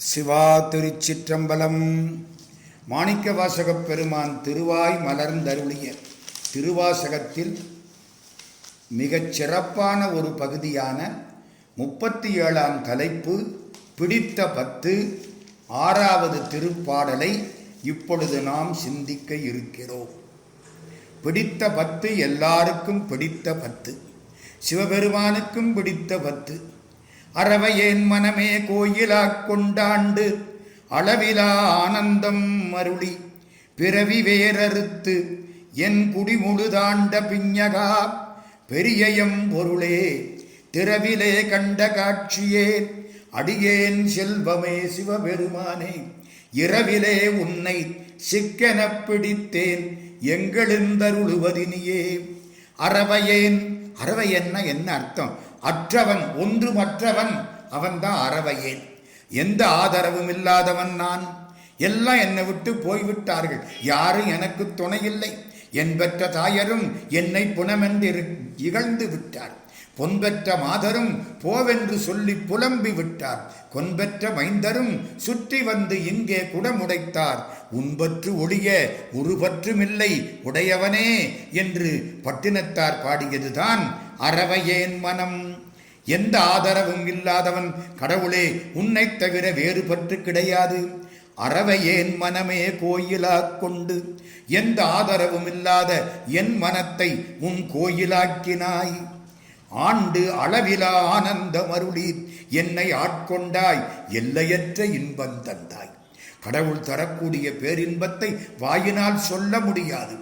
சிவா திருச்சிற்றம்பலம். மாணிக்க வாசகப் பெருமான் திருவாய் மலர்ந்தருளிய திருவாசகத்தில் மிகச் சிறப்பான ஒரு பகுதியான முப்பத்தி ஏழாம் தலைப்பு பிடித்த பத்து ஆறாவது திருப்பாடலை இப்பொழுது நாம் சிந்திக்க இருக்கிறோம். பிடித்த பத்து எல்லாருக்கும் பிடித்த பத்து சிவபெருமானுக்கும் பிடித்த பத்து அறவையேன் மனமே கோயிலாக் கொண்டாண்டு அளவிலா ஆனந்தம் அருளி பிறவி வேறறுத்து என் குடிமுழுதாண்ட பிஞகா பெரியயம் பொருளே திரவிலே கண்ட காட்சியே அடியேன் செல்வமே சிவபெருமானே இரவிலே உன்னை சிக்கெனப் பிடித்தேன் எங்களெந்தருளுவதினியே அறவையேன். அறவை என்ன என்ன அர்த்தம்? அற்றவன் ஒன்றுமற்றவன் அவன்தான் அறவையேன். எந்த ஆதரவும் இல்லாதவன் நான். எல்லாம் என்னை விட்டு போய்விட்டார்கள். யாரும் எனக்கு துணையில்லை. என் பெற்ற தாயரும் என்னை புனமென்று இகழ்ந்து விட்டார் பொன்பெற்ற மாதரும் போவென்று சொல்லி புலம்பி விட்டார். கொன்பெற்ற மைந்தரும் சுற்றி வந்து இங்கே குடமுடைத்தார். உன்பற்று ஒளிய உருபற்றுமில்லை உடையவனே என்று பட்டினத்தார் பாடியதுதான் அறவையேன் மனம். எந்த ஆதரவும் இல்லாதவன் கடவுளே உன்னைத் தவிர வேறுபற்று கிடையாது. அறவையேன் மனமே கோயிலாக் கொண்டு எந்த ஆதரவும் இல்லாத என் மனத்தை உன் கோயிலாக்கினாய். ஆண்டு அளவிலா ஆனந்தமருளி என்னை ஆட்கொண்டாய் எல்லையற்ற இன்பம் தந்தாய். கடவுள் தரக்கூடிய பேரின்பத்தை வாயினால் சொல்ல முடியாது.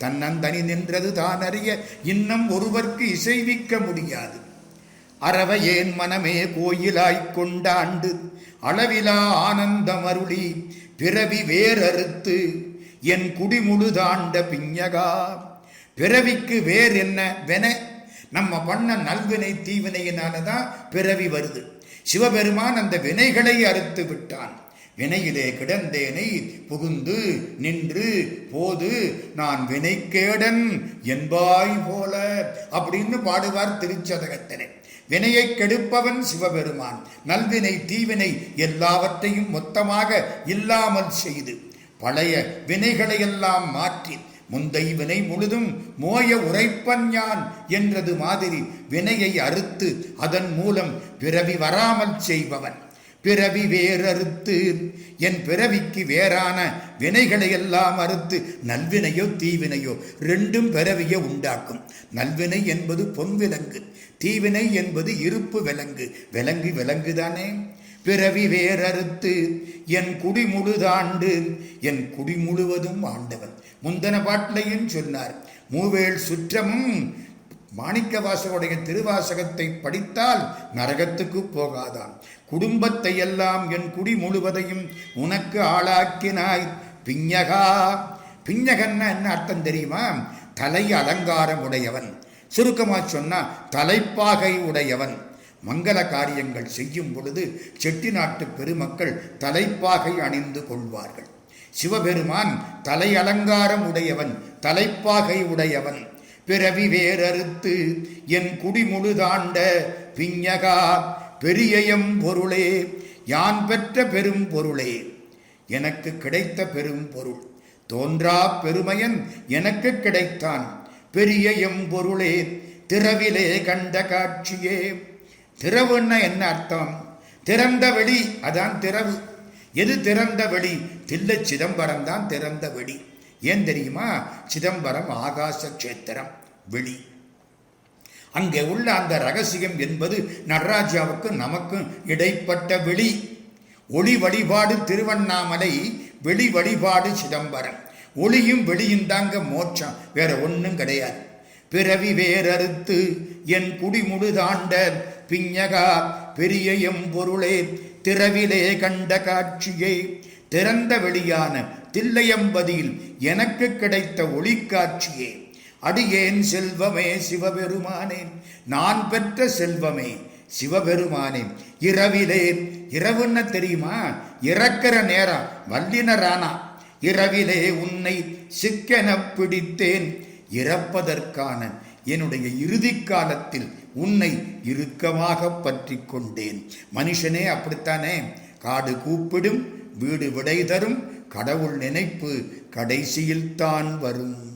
தன்னந்தனி நின்றது தான் அறிய இன்னும் ஒருவர்க்கு இசைவிக்க முடியாது. அறவையேன் மனமே கோயிலாய்க் கொண்டாண்டு அளவிலா ஆனந்தமருளி பிறவி வேறறுத்து என் குடிமுழுதாண்ட பிஞ்சகா. பிறவிக்கு வேறென்ன வென நம்ம பண்ண நல்வினை தீவினையினால தான் பிறவி வருது. சிவபெருமான் அந்த வினைகளை அறுத்து விட்டான். வினையிலே கிடந்தேனை புகுந்து நின்று போது நான் வினைக்கேடன் என்பாய் போல அப்படின்னு பாடுவார் திருச்சதகத்தினை வினையை கெடுப்பவன் சிவபெருமான். நல்வினை தீவினை எல்லாவற்றையும் மொத்தமாக இல்லாமல் செய்து பழைய வினைகளை எல்லாம் மாற்றி முந்தை வினை முழுதும் மோய உரைப்பன் யான் என்றது மாதிரி வினையை அறுத்து அதன் மூலம் பிறவி வராமல் செய்பவன். பிறவி வேறறுத்து என் பிறவிக்கு வேறான வினைகளை எல்லாம் அறுத்து நல்வினையோ தீவினையோ ரெண்டும் பிறவியை உண்டாக்கும். நல்வினை என்பது பொன்விலங்கு தீவினை என்பது இருப்பு விலங்கு. விலங்கு விலங்குதானே? பிறவி வேறறுத்து என் குடி முழுதாண்டு என் குடி முழுவதும் ஆண்டவன். முந்தன பாட்டிலையும் சொன்னார் மூவேல் சுற்றமும் மாணிக்கவாசகுடைய திருவாசகத்தை படித்தால் நரகத்துக்கு போகாதான் குடும்பத்தை எல்லாம் என் குடி முழுவதையும் உனக்கு ஆளாக்கினாய். பிஞ்சகா பிஞகன்னா என்ன அர்த்தம் தெரியுமா? தலை அலங்காரம் உடையவன். சுருக்கமாக சொன்னா தலைப்பாகை உடையவன். மங்கள காரியங்கள் செய்யும் பொழுது செட்டிநாட்டு பெருமக்கள் தலைப்பாகை அணிந்து கொள்வார்கள். சிவபெருமான் தலை அலங்காரம் உடையவன் தலைப்பாகை உடையவன். பிறவி வேறறுத்து என் குடிமுழுதாண்ட பிஞகா பெரியயம் பொருளே யான் பெற்ற பெரும் பொருளே. எனக்கு கிடைத்த பெரும் பொருள். தோன்றா பெருமையன் எனக்கு கிடைத்தான். பெரிய எம்பொருளே திறவிலே கண்ட காட்சியே. திறவுன்னா என்ன அர்த்தம்? திறந்த வெளி அதான் திறவு. எது திறந்த வெளி? தில்லை சிதம்பரம் தான் திறந்த வெளி. ஏன் தெரியுமா? சிதம்பரம் ஆகாச கஷேத்திரம் வெளி. அங்கே உள்ள அந்த ரகசியம் என்பது நடராஜாவுக்கு நமக்கும் இடைப்பட்ட வெளி. ஒளி வழிபாடு திருவண்ணாமலை வெளி வழிபாடு சிதம்பரம். ஒளியும் வெளியும் தாங்க மோட்சம் வேற ஒன்றும் கிடையாது. பிறவி வேறறுத்து என் குடிமுழுதாண்ட பிஞகா பெரிய எம்பொருளே திறவிலே கண்ட காட்சியை திறந்த வெளியான தில்லையம்பதியில் எனக்கு கிடைத்த ஒளிக்காட்சியே. அடியேன் செல்வமே சிவபெருமானே நான் பெற்ற செல்வமே சிவபெருமானே. இரவிலே இரவுன்னு தெரியுமா? இறக்கிற நேரம் வல்லினரானா இரவிலே உன்னை சிக்கென பிடித்தேன். இறப்பதற்கான என்னுடைய இறுதி காலத்தில் உன்னை இறுக்கமாக பற்றி கொண்டேன். மனுஷனே அப்படித்தானே? காடு கூப்பிடும் வீடு விடை தரும் கடவுள் நினைப்பு கடைசியில் தான் வரும்.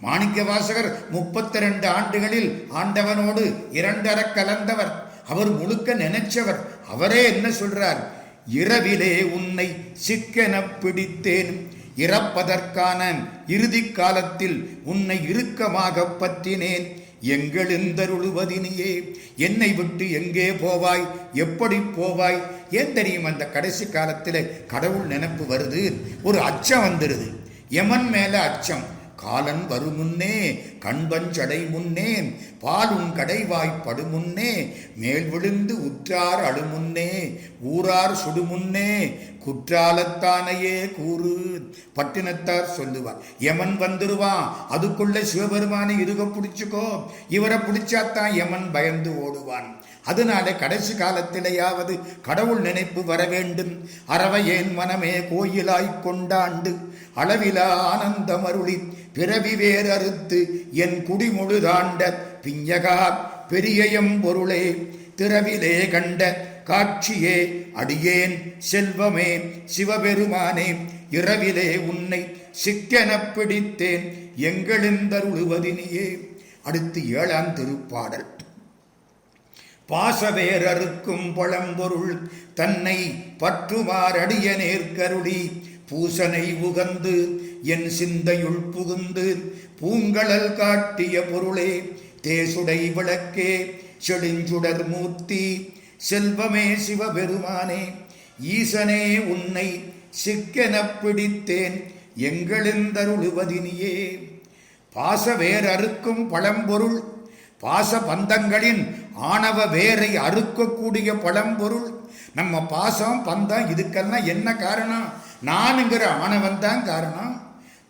மாணிக்க வாசகர் முப்பத்தி ரெண்டு ஆண்டுகளில் ஆண்டவனோடு இரண்டர கலந்தவர். அவர் முழுக்க நினைச்சவர். அவரே என்ன சொல்றார்? இரவிலே உன்னை சிக்கென பிடித்தேன். இறப்பதற்கான இறுதி காலத்தில் உன்னை இறுக்கமாக பற்றினேன். எங்களெந்தருளுவதினியே என்னை விட்டு எங்கே போவாய்? எப்படி போவாய்? ஏன் தெரியும் அந்த கடைசி காலத்தில் கடவுள் நினைப்பு வருது? ஒரு அச்சம் வந்துடுது எமன் மேலே அச்சம். காலன் வருமுன்னே கண்பஞ்சடை முன்னே பாலுன் கடைவாய்ப்படு முன்னே மேல் விழுந்து உற்றார் அழுமுன்னே ஊரார் சுடுமுன்னே குற்றாலத்தானையே கூறு பட்டினத்தார் சொல்லுவார். யமன் வந்துருவான் அதுக்குள்ள சிவபெருமானை இருக பிடிச்சுக்கோ இவரை பிடிச்சாத்தான் யமன் பயந்து ஓடுவான். அதனால கடைசி காலத்திலேயாவது கடவுள் நினைப்பு வர வேண்டும். அறவையேன் மனமே கோயிலாய்க் கொண்டாண்டு அளவிலா ஆனந்தமருளி பிறவி வேறறுத்து என் குடிமுழுதாண்ட பிஞ்சகா பெரியயம் பொருளே திறவிலே கண்ட காட்சியே அடியேன் செல்வமே சிவபெருமானே இரவிலே உன்னை சிக்கெனப் பிடித்தேன் எங்களெந்தருளுவதினியே அடுத்து ஏழாம் திருப்பாடல். பாசவேரறுக்கும் பழம்பொருள் தன்னை பற்றுமாறடிய நேர்கருளி பூசனை உகந்து என் சிந்தையுள் புகுந்து பூங்கழல் காட்டிய பொருளே தேசுடை விளக்கே செழுஞ்சுடர் மூர்த்தி செல்வமே சிவபெருமானே ஈசனே உன்னை சிக்கெனப் பிடித்தேன் எங்களிந்தருளுவதினியே பாச வேரறுக்கும் பழம்பொருள் பாச பந்தங்களின் ஆணவ வேரை அறுக்கக்கூடிய பழம்பொருள். நம்ம பாசம் பந்தம் இதுக்கெல்லாம் என்ன காரணம்? நானுங்கிற ஆணவன் தான் காரணம்.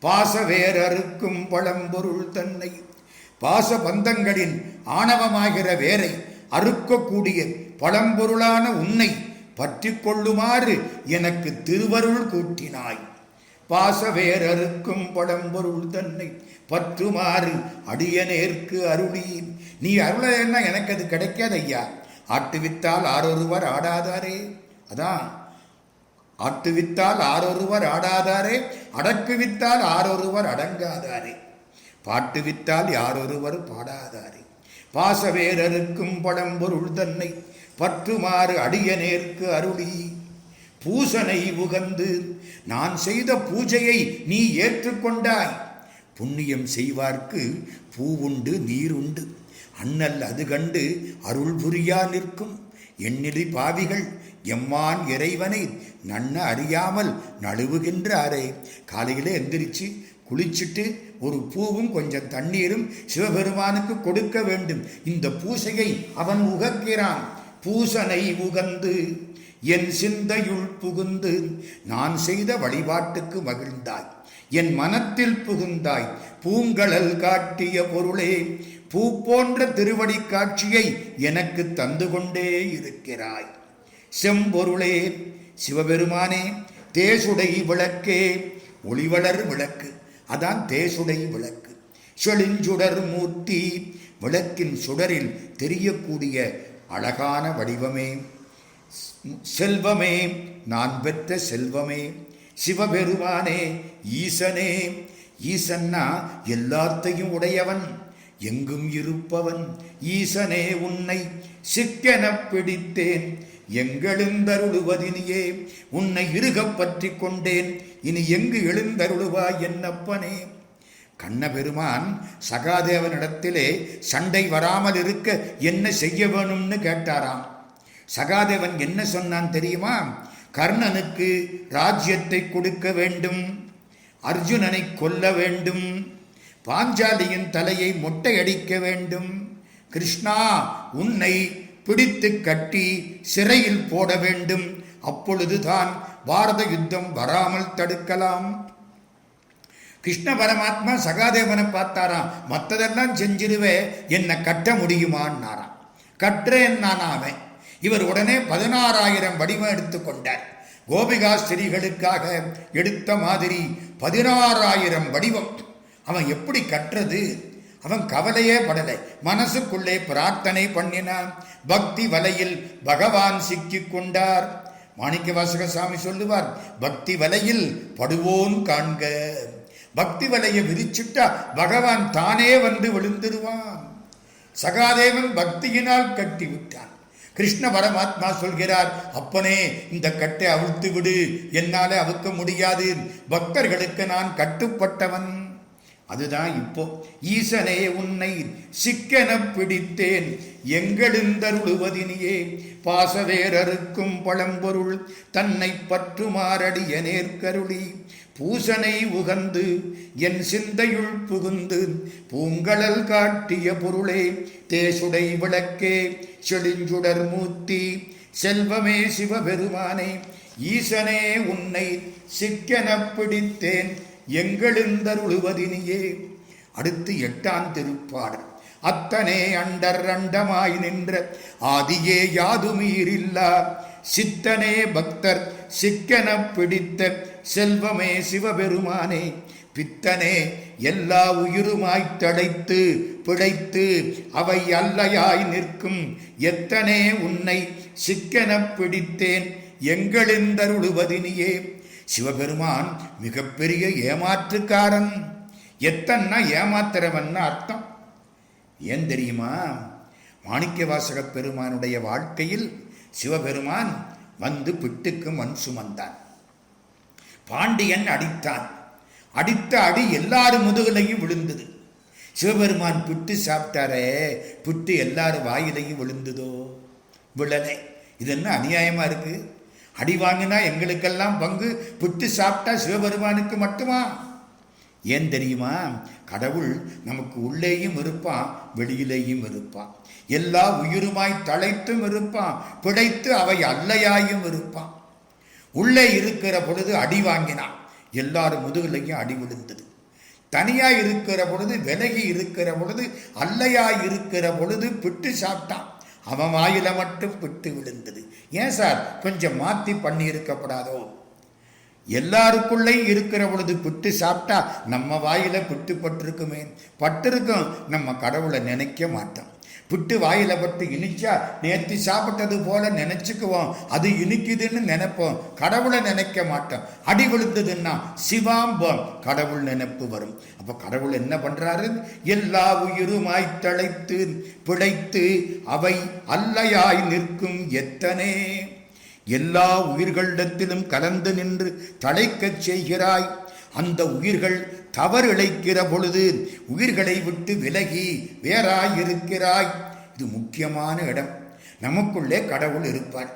பாசவேரறுக்கும் பழம்பொருள் தன்னை. பாச பந்தங்களின் ஆணவமாகிற வேரை அறுக்கக்கூடிய பழம்பொருளான உன்னை பற்றி கொள்ளுமாறு எனக்கு திருவருள் கூட்டினாய் பாசவேரருக்கும் பழம்பொருள் தன்னை பற்றுமாறு அடியனேற்கு அருளி நீ அருளன்னா எனக்கு அது கிடைக்காது ஐயா ஆட்டுவித்தால் ஆரொருவர் ஆடாதாரே. அதான் ஆட்டுவித்தால் ஆரொருவர் ஆடாதாரே அடக்குவித்தால் ஆரொருவர் அடங்காதாரே. பாட்டு வித்தால் யாரொருவர் பாடாதாரே. பாசவேரருக்கும் பழம்பொருள் தன்னை பற்றுமாறு அடியனேற்கு அருளி. பூசனை உகந்து நான் செய்த பூஜையை நீ ஏற்றுக்கொண்டாய். புண்ணியம் செய்வார்க்கு பூவுண்டு நீருண்டு. அண்ணல் அது கண்டு அருள் புரியா நிற்கும். எண்ணிலி பாவிகள் எம்மான் இறைவனை நன்ன அறியாமல் நழுவுகின்றாரே. காலையிலே எந்திரிச்சு குளிச்சுட்டு ஒரு பூவும் கொஞ்சம் தண்ணீரும் சிவபெருமானுக்கு கொடுக்க வேண்டும். இந்த பூசையை அவன் உகக்கிறான். பூசனை உகந்து என் சிந்தையுள் புகுந்து நான் செய்த வழிபாட்டுக்கு மகிழ்ந்தாய். என் மனத்தில் புகுந்தாய். பூங்கழல் காட்டிய பொருளே பூ போன்ற திருவடி காட்சியை எனக்கு தந்து கொண்டே இருக்கிறாய். செம்பொருளே சிவபெருமானே தேசுடை விளக்கே. ஒளிவளர் விளக்கு அதான் தேசுடை விளக்கு. செழிஞ்சுடர் மூர்த்தி விளக்கின் சுடரில் தெரியக்கூடிய அழகான வடிவமே. செல்வமே நான் பெற்ற செல்வமே. சிவபெருமானே ஈசனே. ஈசன்னா எல்லாத்தையும் உடையவன் எங்கும் இருப்பவன். ஈசனே உன்னை சிக்கெனப் பிடித்தேன். எங்கெழுந்தருளுவதினியே உன்னை இருகப் பற்றி கொண்டேன். இனி எங்கு எழுந்தருளுவாய் என்னப்பனே? கண்ணபெருமான் சகாதேவனிடத்திலே சண்டை வராமல் இருக்க என்ன செய்ய வேணும்னு கேட்டாராம். சகாதேவன் என்ன சொன்னான் தெரியுமா? கர்ணனுக்கு ராஜ்யத்தை கொடுக்க வேண்டும் அர்ஜுனனை கொல்ல வேண்டும் பாஞ்சாலியின் தலையை மொட்டையடிக்க வேண்டும். கிருஷ்ணா உன்னை பிடித்து கட்டி சிறையில் போட வேண்டும். அப்பொழுதுதான் பாரத யுத்தம் வராமல் தடுக்கலாம். கிருஷ்ண பரமாத்மா சகாதேவனை பார்த்தாராம். மற்றதெல்லாம் செஞ்சிருவே என்னை கட்ட முடியுமான்னாராம். கற்றேன் நான் அவன் இவர் உடனே பதினாறாயிரம் வடிவம் எடுத்துக்கொண்டார் கோபிகா ஸ்திரீகளுக்காக எடுத்த மாதிரி பதினாறாயிரம் வடிவம். அவன் எப்படி கற்றது? அவன் கவலையே படலை. மனசுக்குள்ளே பிரார்த்தனை பண்ணினான். பக்தி வலையில் பகவான் சிக்கிக் கொண்டார். மாணிக்க வாசக சாமி சொல்லுவார் பக்தி வலையில் படுவோன் காண்க. பக்தி வலையை விரிச்சுட்டா பகவான் தானே வந்து விழுந்துருவான். சகாதேவன் பக்தியினால் கட்டி விட்டான் கிருஷ்ண பரமாத்மா சொல்கிறார் அப்பனே இந்த கட்டை அவிழ்த்து விடு என்னால அவுக்க முடியாது. பக்தர்களுக்கு நான் கட்டுப்பட்டவன். அதுதான் இப்போ. ஈசனே உன்னை சிக்கென பிடித்தேன். எங்களுந்தருளுவதினியே பாசவேரருக்கும் பழம்பொருள் தன்னை பற்றுமாறடிய நேர்கருளி. பூசனை உகந்து என் சிந்தையுள் புகுந்து பூங்கழல் காட்டிய பொருளே. தேசுடை விளக்கே செழிஞ்சுடர் மூர்த்தி. செல்வமே சிவபெருமானே. ஈசனே உன்னை சிக்கென பிடித்தேன். எங்களுந்தருளுவதினியே அடுத்து எட்டாம் திருப்பாடல். அத்தனே அண்டர் அண்டமாய் நின்ற ஆதியே யாதுமீரில்லா. சித்தனே பக்தர் சிக்கன பிடித்த செல்வமே சிவபெருமானே. பித்தனே எல்லா உயிருமாய்த் தடைத்து பிழைத்து அவை அல்லையாய் நிற்கும். எத்தனே உன்னை சிக்கன பிடித்தேன். எங்களெந்தருளுவதினியே சிவபெருமான் மிகப்பெரிய ஏமாற்றுக்காரன். எத்தன்னா ஏமாத்துறவன்னு அர்த்தம். ஏன் தெரியுமா? மாணிக்க வாசக பெருமானுடைய வாழ்க்கையில் சிவபெருமான் வந்து பிட்டுக்கு மண் சுமந்தான். பாண்டியன் அடித்தான். அடித்த அடி எல்லாரும் முதுகுலையும் விழுந்தது. சிவபெருமான் பிட்டு சாப்பிட்டாரே பிட்டு எல்லாரும் வாயிலையும் விழுந்ததோ? விழலை. இது என்ன அநியாயமா இருக்கு? அடி வாங்கினா எங்களுக்கெல்லாம் பங்கு பிட்டு சாப்பிட்டா சிவபெருமானுக்கு மட்டுமா? ஏன் தெரியுமா? கடவுள் நமக்கு உள்ளேயும் இருப்பான் வெளியிலேயும் இருப்பான். எல்லா உயிருமாய் தழைத்தும் இருப்பான் பிழைத்து அவை அல்லையாயும் இருப்பான். உள்ளே இருக்கிற பொழுது அடி வாங்கினான். எல்லாரும் முதுகுலையும் அடி விழுந்தது. தனியாக இருக்கிற பொழுது விலகி இருக்கிற பொழுது அல்லையாய் இருக்கிற பொழுது பிட்டு சாப்பிட்டான். அவன் வாயில மட்டும் பிட்டு விழுந்தது. ஏன் சார்? கொஞ்சம் மாத்தி பண்ணி இருக்கப்படாதோ எல்லாருக்குள்ளேயும் இருக்கிற பொழுது பிட்டு சாப்பிட்டா நம்ம வாயில பிட்டு பட்டிருக்குமே. பட்டிருக்கும். நம்ம கடவுளை நினைக்க மாட்டோம். பிட்டு வாயில் பட்டு இனிச்சா நேற்று சாப்பிட்டது போல நினைச்சுக்குவோம். அது இனிக்குதுன்னு நினைப்போம். கடவுளை நினைக்க மாட்டோம். அடி விழுந்ததுன்னா சிவாம்பம். கடவுள் நினைப்பு வரும். அப்ப கடவுள் என்ன பண்றாரு? எல்லா உயிருமாய் தழைத்து பிழைத்து அவை அல்லையாய் நிற்கும் எத்தனை. எல்லா உயிர்களிடத்திலும் கலந்து நின்று தழைக்கச் செய்கிறாய். அந்த உயிர்கள் தவறு இழைக்கிற பொழுது உயிர்களை விட்டு விலகி வேறாய் இருக்கிறாய் இது முக்கியமான இடம். நமக்குள்ளே கடவுள் இருப்பார்.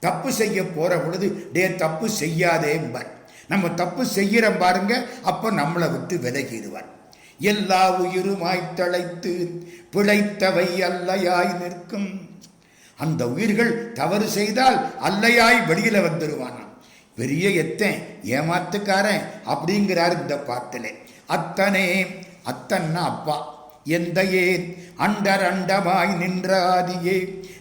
தப்பு செய்ய போற பொழுது டே தப்பு செய்யாதே என்பார். நம்ம தப்பு செய்கிறோம் பாருங்க அப்ப நம்மளை விட்டு விலகிடுவார். எல்லா உயிருமாய் தழைத்து பிழைத்தவை அல்லையாய் நிற்கும். அந்த உயிர்கள் தவறு செய்தால் அல்லையாய் வெளியில வந்துடுவானாம் பெரிய எத்தன் ஏமாத்துக்காரன் அப்படிங்கிறார் இந்த பாட்டில். அத்தனே அத்தன்னா அப்பா எந்தையே அண்டர் அண்டமாய் நின்ற ஆதியே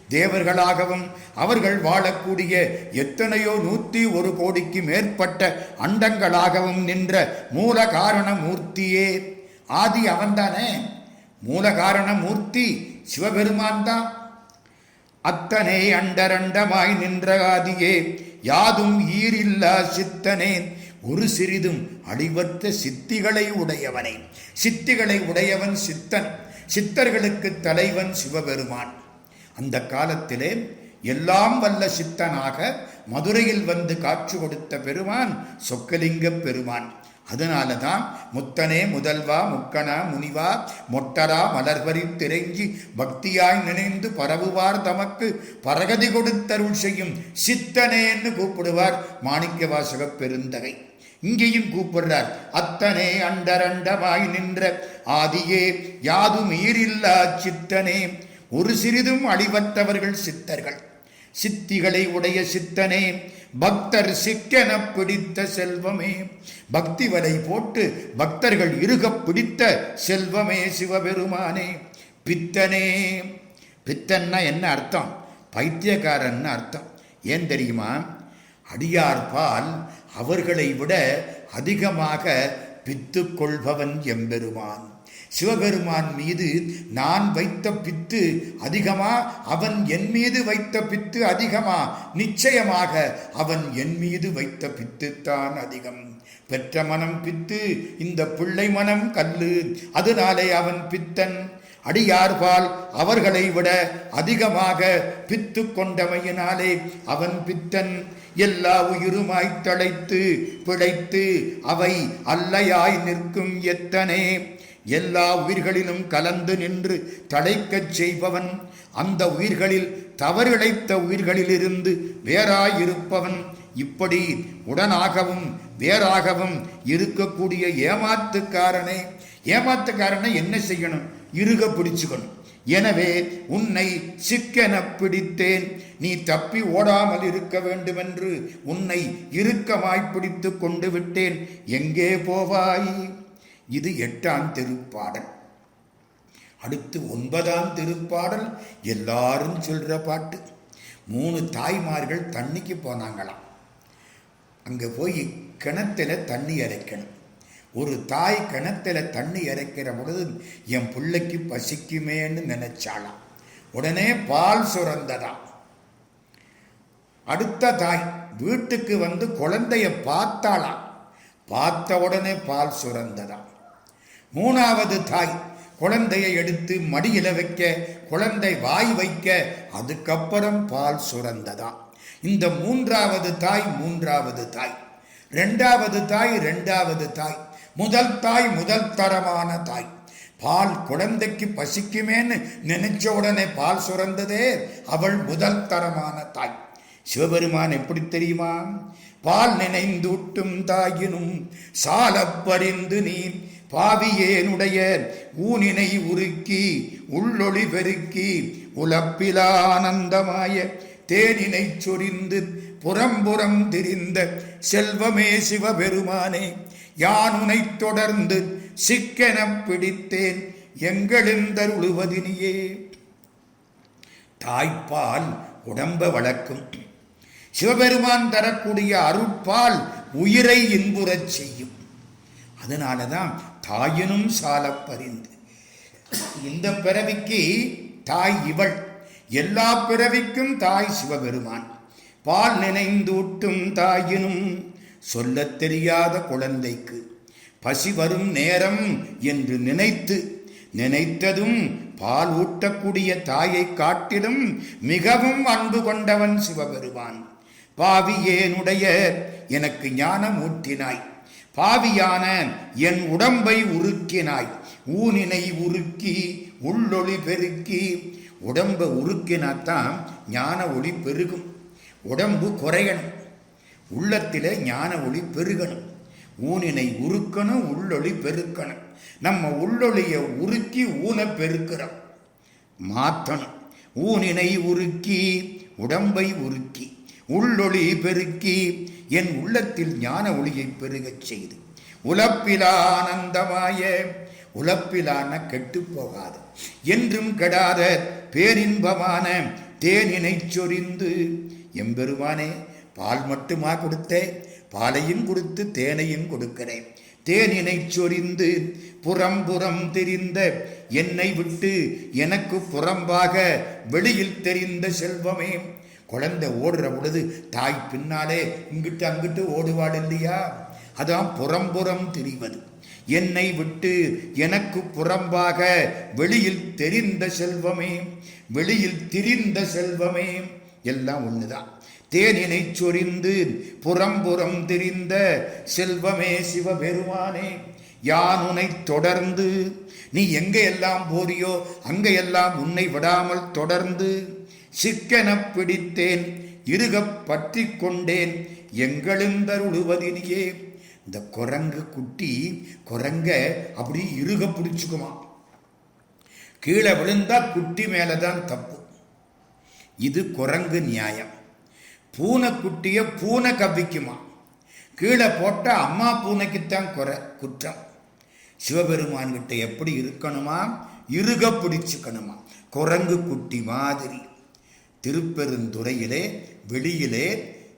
தேவர்களாகவும் அவர்கள் வாழக்கூடிய எத்தனையோ நூற்றி ஒரு கோடிக்கு மேற்பட்ட அண்டங்களாகவும் நின்ற மூல காரண மூர்த்தியே ஆதி அவன்தானே? மூல காரண மூர்த்தி சிவபெருமான் தான் அத்தனை அண்டரண்டமாய் நின்ற ஆதியே யாதும் ஈரில்லா சித்தனேன். ஒரு சிறிதும் அழிவற்ற சித்திகளை உடையவனே. சித்திகளை உடையவன் சித்தன். சித்தர்களுக்கு தலைவன் சிவபெருமான். அந்த காலத்திலே எல்லாம் வல்ல சித்தனாக மதுரையில் வந்து காட்சி கொடுத்த பெருமான் சொக்கலிங்க பெருமான். அதனால தான் முத்தனே முதல்வா முக்கனா முனிவா மொட்டரா மலர்வரி திரங்கி பக்தியாய் நினைந்து பரவுவார் தமக்கு பரகதி கொடுத்தருள் செய்யும் சித்தனேன்னு கூப்பிடுவார் மாணிக்க வாசக பெருந்தகை. இங்கேயும் கூப்பிடுறார் அத்தனே அண்டரண்டமாய் நின்ற ஆதியே யாதும் ஈரில்லா சித்தனே. ஒரு சிறிதும் அழிவற்றவர்கள் சித்தர்கள். சித்திகளை உடைய சித்தனே பக்தர் சிக்கென பிடித்த செல்வமே. பக்தி வலை போட்டு பக்தர்கள் இருகப் பிடித்த செல்வமே சிவபெருமானே. பித்தனே. பித்தன்னா என்ன அர்த்தம்? பைத்தியக்காரன்னு அர்த்தம். ஏன் தெரியுமா? அடியார்பால் அவர்களை விட அதிகமாக பித்து கொள்பவன் எம்பெருமான். சிவபெருமான் மீது நான் வைத்த பித்து அதிகமா அவன் என் மீது வைத்த பித்து அதிகமா? நிச்சயமாக அவன் என் மீது வைத்த பித்துத்தான் அதிகம். பெற்ற மனம் பித்து இந்த பிள்ளை மனம் கல்லு. அதனாலே அவன் பித்தன். அடியார்பால் அவர்களை விட அதிகமாக பித்து கொண்டமையினாலே அவன் பித்தன். எல்லா உயிருமாய்த் தழைத்து பிழைத்து அவை அல்லையாய் நிற்கும் எத்தனே? எல்லா உயிர்களிலும் கலந்து நின்று தடைக்கச் செய்பவன் அந்த உயிர்களில் தவறிழைத்த உயிர்களிலிருந்து வேறாயிருப்பவன். இப்படி உடனாகவும் வேறாகவும் இருக்கக்கூடிய ஏமாத்துக்காரனை ஏமாத்துக்காரனை என்ன செய்யணும்? இருக பிடிச்சுக்கணும். எனவே உன்னை சிக்கென பிடித்தேன். நீ தப்பி ஓடாமல் இருக்க வேண்டுமென்று உன்னை இறுக்கமாய் பிடித்து கொண்டு விட்டேன். எங்கே போவாய்? இது எட்டாம் திருப்பாடல். அடுத்து ஒன்பதாம் திருப்பாடல் எல்லாரும் சொல்ற பாட்டு. மூணு தாய்மார்கள் தண்ணிக்கு போனாங்களாம். அங்கே போய் கிணத்துல தண்ணி இறைக்கணும் ஒரு தாய் கிணத்துல தண்ணி இறைக்கிற பொழுது என் பிள்ளைக்கு பசிக்குமேன்னு நினைச்சாளாம். உடனே பால் சுரந்ததாம். அடுத்த தாய் வீட்டுக்கு வந்து குழந்தைய பார்த்தாளாம். பார்த்த உடனே பால் சுரந்ததாம். மூணாவது தாய். குழந்தையை எடுத்து மடியில வைக்க குழந்தை வாய் வைக்க அதுக்கப்புறம் பால் சுரந்ததாம் இந்த மூன்றாவது தாய் மூன்றாவது தாய். ரெண்டாவது தாய் ரெண்டாவது தாய். முதல் தாய் முதல் தரமான தாய். பால் குழந்தைக்கு பசிக்குமேன்னு நினைச்ச உடனே பால் சுரந்ததே அவள் முதல் தரமான தாய். சிவபெருமான் எப்படி தெரியுமா? பால் நினைந்தூட்டும் தாயினும் சாலப்பறிந்து நீ பாவியேனுடைய ஊனினை உருக்கி உள்ளொளி பெருக்கி உலப்பிலானந்தமாய தேனினை சொரிந்து புறம்புறம் திரிந்த செல்வமே சிவபெருமானே யானுனை தொடர்ந்து சிக்கென பிடித்தேன் எங்களெந்தருளுவதினியே தாய்ப்பால் உடம்ப வளர்க்கும். சிவபெருமான் தரக்கூடிய அருட்பால் உயிரை இன்புறச் செய்யும். அதனால தான் தாயினும் சாலப் பறிந்து இந்த பிறவிக்கு தாய் இவள். எல்லா பிறவிக்கும் தாய் சிவபெருமான். பால் நினைந்தூட்டும் தாயினும் சொல்லத் தெரியாத குழந்தைக்கு. பசி வரும் நேரம் என்று நினைத்து நினைத்ததும் பால் ஊட்டக்கூடிய தாயை காட்டிலும் மிகவும் அன்பு கொண்டவன் சிவபெருமான். பாவியேனுடைய எனக்கு ஞானம் ஊட்டினாய் பாவியான என் உடம்பை உருக்கினாய். ஊனினை உருக்கி உள்ளொளி பெருக்கி உடம்பை உருக்கினாத்தான் ஞான ஒளி பெருகும். உடம்பு குறையணும். உள்ளத்தில் ஞான ஒளி பெருகணும். ஊனினை உருக்கணும் உள்ளொளி பெருக்கணும். நம்ம உள்ளொளியை உருக்கி ஊனை பெருக்கிறோம். மாற்றணும். ஊனினை உருக்கி உடம்பை உருக்கி உள்ளொளி பெருக்கி என் உள்ளத்தில் ஞான ஒளியை பெருகச் செய்து. உலப்பிலா ஆனந்தமாய உலப்பிலான கெட்டு போகாது என்றும் கெடாத பேரின்பமான தேனினை சொரிந்து எம்பெருமானே பால் மட்டுமா கொடுத்தேன் பாலையும் கொடுத்து தேனையும் கொடுக்கிறேன். தேனினை சொரிந்து புறம் புறம் தெரிந்த என்னை விட்டு எனக்கு புறம்பாக வெளியில் தெரிந்த செல்வமே குழந்தை ஓடுற பொழுது தாய் பின்னாலே இங்கிட்டு அங்கிட்டு ஓடுவாள் இல்லையா? அதான் புறம்புறம் திரிவது. என்னை விட்டு எனக்கு புறம்பாக வெளியில் தெரிந்த செல்வமே வெளியில் திரிந்த செல்வமே. எல்லாம் ஒண்ணுதான். தேனினை சொரிந்து புறம்புறம் திரிந்த செல்வமே சிவபெருமானே. யான் உன்னை தொடர்ந்து நீ எங்கே எல்லாம் போறியோ அங்கே எல்லாம் உன்னை விடாமல் தொடர்ந்து சிக்கென பிடித்தேன் இருகப் பற்றி கொண்டேன் எங்களுந்தருளுவதிலேயே இந்த குரங்கு குட்டி குரங்க அப்படி இருக பிடிச்சுக்குமா? கீழே விழுந்தா குட்டி மேலே தான் தப்பு. இது குரங்கு நியாயம். பூனை குட்டியை பூனை கவ்விக்குமா? கீழே போட்டால் அம்மா பூனைக்குத்தான் குறை குற்றம். சிவபெருமான்கிட்ட எப்படி இருக்கணுமா? இருக பிடிச்சுக்கணுமா? குரங்கு குட்டி மாதிரி. திருப்பெருந்துறையிலே வெளியிலே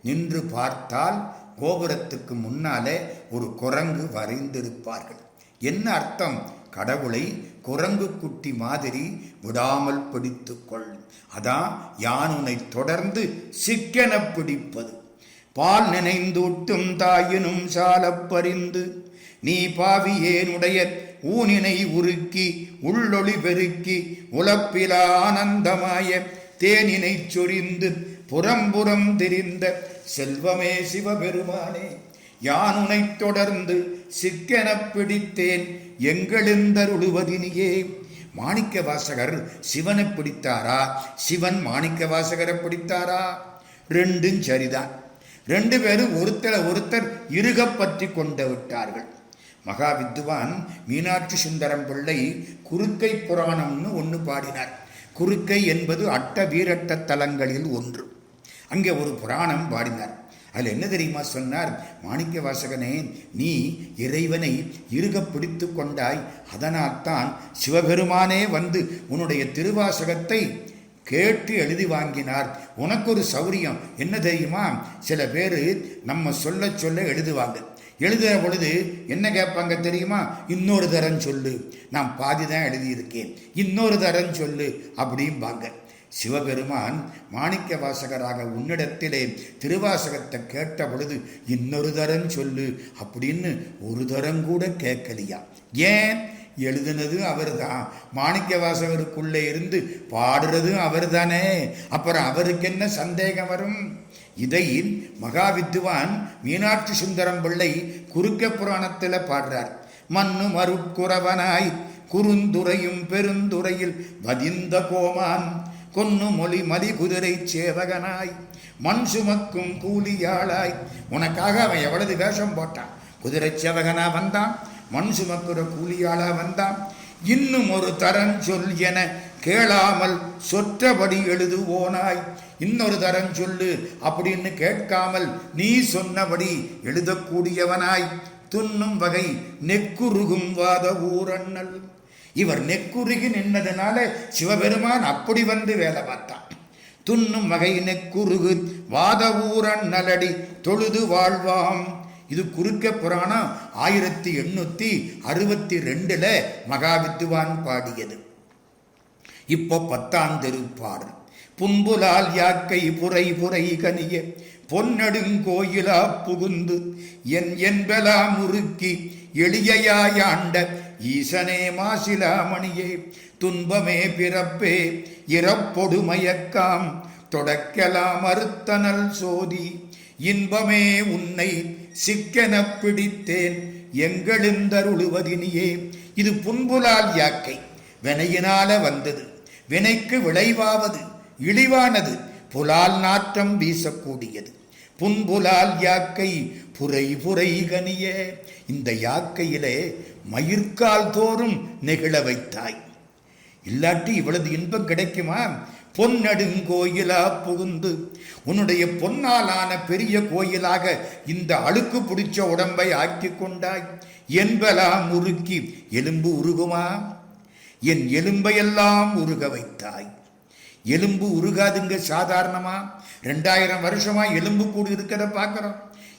நின்று பார்த்தால் கோபுரத்துக்கு முன்னாலே ஒரு குரங்கு வரைந்திருப்பார்கள். என்ன அர்த்தம்? கடவுளை குரங்கு குட்டி மாதிரி விடாமல் பிடித்துக்கொள் அதான் யானுனை தொடர்ந்து சிக்கென பிடிப்பது. பால் நினைந்தூட்டும் தாயினும் சாலப் பறிந்து நீ பாவியேனுடைய ஊனினை உருக்கி உள்ளொளி பெருக்கி உலப்பிலா ஆனந்தமாய தேனினை சொரிந்து புறம்புறம் தெரிந்த செல்வமே சிவபெருமானே யானுனை தொடர்ந்து சிக்கெனப் பிடித்தேன் எங்களெந்தருளுவதினியே மாணிக்க வாசகர் சிவனை பிடித்தாரா? சிவன் மாணிக்க வாசகரை பிடித்தாரா? ரெண்டும் சரிதான். ரெண்டு பேரும் ஒருத்தரை ஒருத்தர் இருக பற்றி கொண்டு விட்டார்கள். மகா வித்வான் மீனாட்சி சுந்தரம் பிள்ளை குறுக்கை புராணம்னு ஒன்று பாடினார். குறுக்கை என்பது அட்ட வீரட்ட தலங்களில் ஒன்று. அங்கே ஒரு புராணம் பாடினார். அதில் என்ன தெரியுமா சொன்னார்? மாணிக்க வாசகனே நீ இறைவனை இறுக பிடித்து கொண்டாய். அதனால்தான் சிவபெருமானே வந்து உன்னுடைய திருவாசகத்தை கேட்டு எழுதி வாங்கினார். உனக்கு ஒரு சௌரியம். என்ன தெரியுமா? சில பேர் நம்ம சொல்ல சொல்ல எழுதுவாங்க. எழுதுகிற பொழுது என்ன கேட்பாங்க தெரியுமா? இன்னொரு தரம் சொல்லு. நான் பாதி தான் எழுதியிருக்கேன். இன்னொரு தரம் சொல்லு. அப்படிம்பாங்க. சிவபெருமான் மாணிக்க வாசகராக உன்னிடத்திலே திருவாசகத்தை கேட்ட பொழுது இன்னொரு தரம் சொல்லு அப்படின்னு ஒரு தரம் கூட கேட்கலையா? ஏன்? எழுதுனது அவர்தான். மாணிக்க வாசகருக்குள்ளே இருந்து பாடுறதும் அவர் தானே அப்புறம் அவருக்கு என்ன சந்தேகம் வரும்? இதை மகா வித்துவான் மீனாட்சி சுந்தரம் பிள்ளை குறுக்க புராணத்தில் பாடுறார். மண்ணு மருட்குறவனாய் குறுந்துறையும் பெருந்துறையில் வதிந்த கோமான் கொன்னு மொழி மலி குதிரை சேவகனாய் மண் சுமக்கும் கூலியாளாய். உனக்காக அவன் எவ்வளவு வேஷம் போட்டான்? குதிரை சேவகனா வந்தான் மண் சுமக்குற கூலியாளா வந்தான். இன்னும் ஒரு தரம் சொல் என கேளாமல் சொற்றபடி எழுதுவோனாய். இன்னொரு தரம் சொல்லு அப்படின்னு கேட்காமல் நீ சொன்னபடி எழுதக்கூடியவனாய். துன்னும் வகை நெக்குருகும் வாத ஊரண்ணல். இவர் நெக்குருகி நின்னதுனால சிவபெருமான் அப்படி வந்து வேலை பார்த்தான். துன்னும் வகை நெக்குருகு வாத ஊரண்ணலடி தொழுது வாழ்வாம். இது குறுக்க புராணம் ஆயிரத்தி எண்ணூற்றி அறுபத்தி ரெண்டில் மகாவித்துவான் பாடியது. இப்போ பத்தாம் திருப்பாடல். புன்புலால் யாக்கை புரை புரை கனிய பொன்னடுங்கோயிலா புகுந்து என் என்பலா முறுக்கி எளியையாயாண்ட ஈசனே மாசிலாமணியே துன்பமே பிறப்பே இறப்பொடு மயக்காம் தொடக்கலாம் அறுத்தனல் சோதி இன்பமே உன்னை சிக்கென பிடித்தேன் எங்களெந்தருளுவதினியே இது புன்புலால் யாக்கை வினையினால வந்தது. வினைக்கு விளைவாவது இழிவானது புலால் நாற்றம் வீசக்கூடியது. புன்புலால் யாக்கை புரை புரை கனிய இந்த யாக்கையிலே மயிர்கால் தோறும் நெகிழ வைத்தாய். இல்லாட்டி இவ்வளவு இன்பம் கிடைக்குமா? பொன்னெடுங்கோயிலா புகுந்து உன்னுடைய பொன்னாலான பெரிய கோயிலாக இந்த அழுக்கு பிடிச்ச உடம்பை ஆக்கி கொண்டாய். என்பலாம் உருக்கி எலும்பு உருகுமா? என் எலும்பையெல்லாம் உருக வைத்தாய். எலும்பு உருகாதுங்க சாதாரணமா? ரெண்டாயிரம் வருஷமா எலும்பு கூடு இருக்கிறத பார்க்கிறோம்.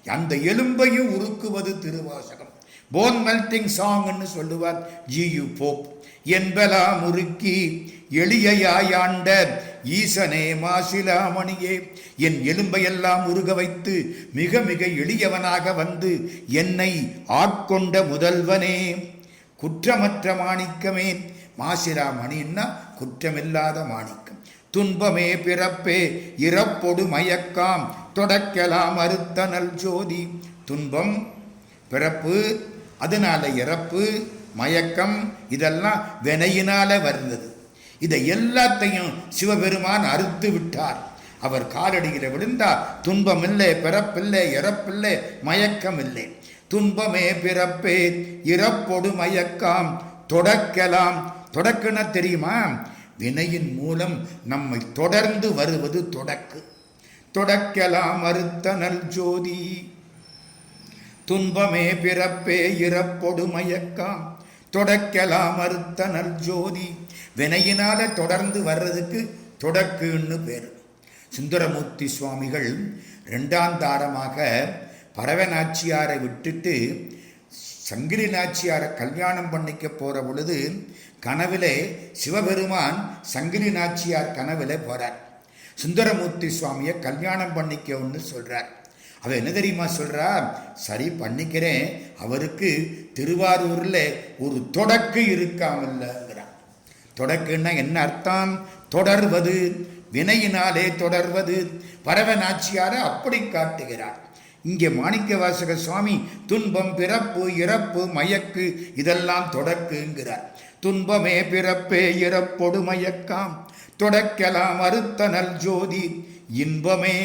அந்த எலும்பையும் உருக்குவது திருவாசகம். போன் மெல்டிங் சாங்னு சொல்லுவார் ஜி யு போப். என்பலாம் உருக்கி எளியாயாண்ட ஈசனே மாசிலாமணியே என் எலும்பையெல்லாம் உருக வைத்து மிக மிக எளியவனாக வந்து என்னை ஆட்கொண்ட முதல்வனே. குற்றமற்ற மாணிக்கமே மாசிரா மணின்னா குற்றமில்லாத மாணிக்கம். துன்பமே பிறப்பே இறப்பொடு மயக்காம் தொடக்கலாம் அறுத்தனல் ஜோதி. துன்பம் பிறப்பு அதனால இறப்பு மயக்கம் இதெல்லாம் வினையினால வருந்தது. இதை எல்லாத்தையும் சிவபெருமான் அறுத்து விட்டார். அவர் காலடியில் விழுந்தா துன்பம் இல்லை பிறப்பில்லை இறப்பில்லை மயக்கம் இல்லை துன்பமே பிறப்பே இறப்பொடு மயக்காம் தொடக்கலாம் தொடக்குன்னா தெரியுமா? வினையின் மூலம் நம்மை தொடர்ந்து வருவது தொடக்கு. தொடக்கலாம் அறுத்தனல் ஜோதி. துன்பமே பிறப்பே இறப்பொடு மயக்காம் தொடக்கலாம் அறுத்தனல் ஜோதி. வினையினால தொடர்ந்து வர்றதுக்கு தொடக்குன்னு பேர். சுந்தரமூர்த்தி சுவாமிகள் ரெண்டாம் தாரமாக பரவநாச்சியாரை விட்டுட்டு சங்கிலி நாச்சியாரை கல்யாணம் பண்ணிக்க போகிற பொழுது கனவிலே சிவபெருமான் சங்கிலி நாச்சியார் கனவிலே போறார். சுந்தரமூர்த்தி சுவாமியை கல்யாணம் பண்ணிக்கவுன்னு சொல்றார். அவ என்ன தெரியுமா சொல்றா? சரி பண்ணிக்கிறேன். அவருக்கு திருவாரூர்ல ஒரு தொடக்கு இருக்காமல்லங்கிறான். தொடக்குன்னா என்ன அர்த்தம்? தொடர்வது வினையினாலே தொடர்வது. பரவ நாச்சியார அப்படி காட்டுகிறார். இங்கே மாணிக்க வாசக சுவாமி துன்பம் பிறப்பு இறப்பு மயக்கு இதெல்லாம் தொடக்குங்கிறார். துன்பமே பிறப்பே இறப்பொடுமயக்காம். தொடக்கலாம் அறுத்தனல் ஜோதி இன்பமே.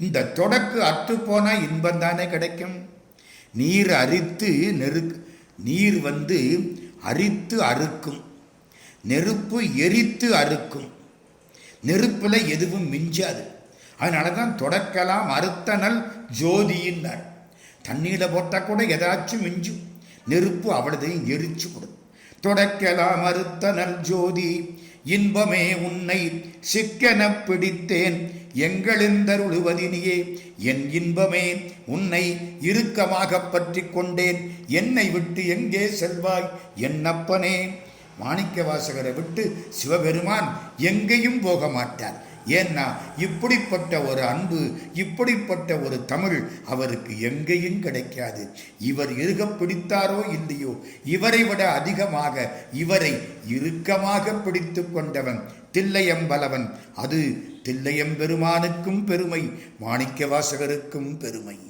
இந்த தொடக்கு அற்று போனா இன்பம் தானே கிடைக்கும். நீர் அரித்து நெரு நீர் வந்து அரித்து அறுக்கும். நெருப்பு எரித்து அறுக்கும். நெருப்பில் எதுவும் மிஞ்சாது. அதனால தான் தொடக்கலாம் அறுத்தனல் ஜோதியின்னார். தண்ணியில் போட்டால் கூட ஏதாச்சும் மிஞ்சும். நெருப்பு அவ்வளதையும் எரிச்சு கொடுக்கும் தொடக்கலாம் அறுத்தனல் ஜோதி இன்பமே உன்னை சிக்கெனப் பிடித்தேன். எங்களெந்தருளுவதினியே என் இன்பமே உன்னை இறுக்கமாக பற்றி கொண்டேன். என்னை விட்டு எங்கே செல்வாய் என்னப்பனே மாணிக்க வாசகரை விட்டு சிவபெருமான் எங்கேயும் போக மாட்டார். ஏன்னா இப்படிப்பட்ட ஒரு அன்பு இப்படிப்பட்ட ஒரு தமிழ் அவருக்கு எங்கேயும் கிடைக்காது. இவர் இருக பிடித்தாரோ இல்லையோ இவரை விட அதிகமாக இவரை இறுக்கமாக பிடித்து கொண்டவன் தில்லையம்பலவன். அது தில்லையம்பெருமானுக்கும் பெருமை மாணிக்கவாசகருக்கும் பெருமை.